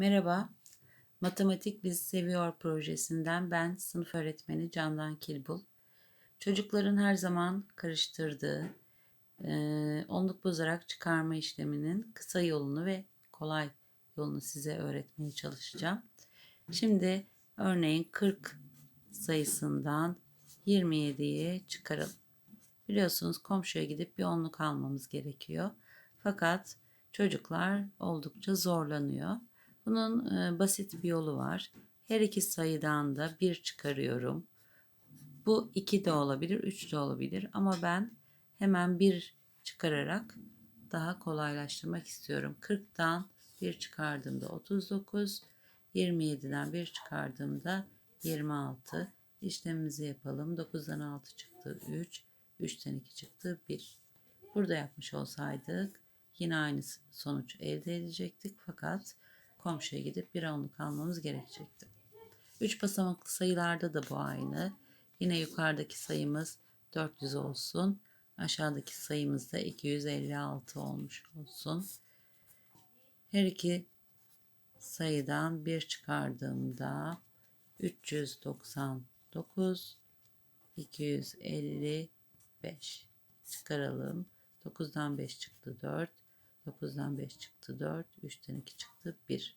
Merhaba, Matematik Biz Seviyor projesinden ben sınıf öğretmeni Candan Kilbul. Çocukların her zaman karıştırdığı e, onluk bozarak çıkarma işleminin kısa yolunu ve kolay yolunu size öğretmeye çalışacağım. Şimdi örneğin 40 sayısından 27'yi çıkaralım. Biliyorsunuz komşuya gidip bir onluk almamız gerekiyor. Fakat çocuklar oldukça zorlanıyor. Bunun e, basit bir yolu var. Her iki sayıdan da bir çıkarıyorum. Bu 2 de olabilir, 3 de olabilir ama ben hemen bir çıkararak daha kolaylaştırmak istiyorum. 40'tan 1 çıkardığımda 39, 27'den 1 çıkardığımda 26. İşlemimizi yapalım. 9'dan 6 çıktı 3, 3'ten 2 çıktı 1. Burada yapmış olsaydık yine aynı sonuç elde edecektik fakat komşuya gidip bir onluk almamız gerekecekti. 3 basamaklı sayılarda da bu aynı. Yine yukarıdaki sayımız 400 olsun. Aşağıdaki sayımız da 256 olmuş olsun. Her iki sayıdan bir çıkardığımda 399 255 çıkaralım. 9'dan 5 çıktı 4. 9'dan 5 çıktı 4. 3'ten 2 çıktı 1.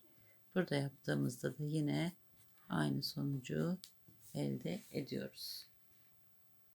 Burada yaptığımızda da yine aynı sonucu elde ediyoruz.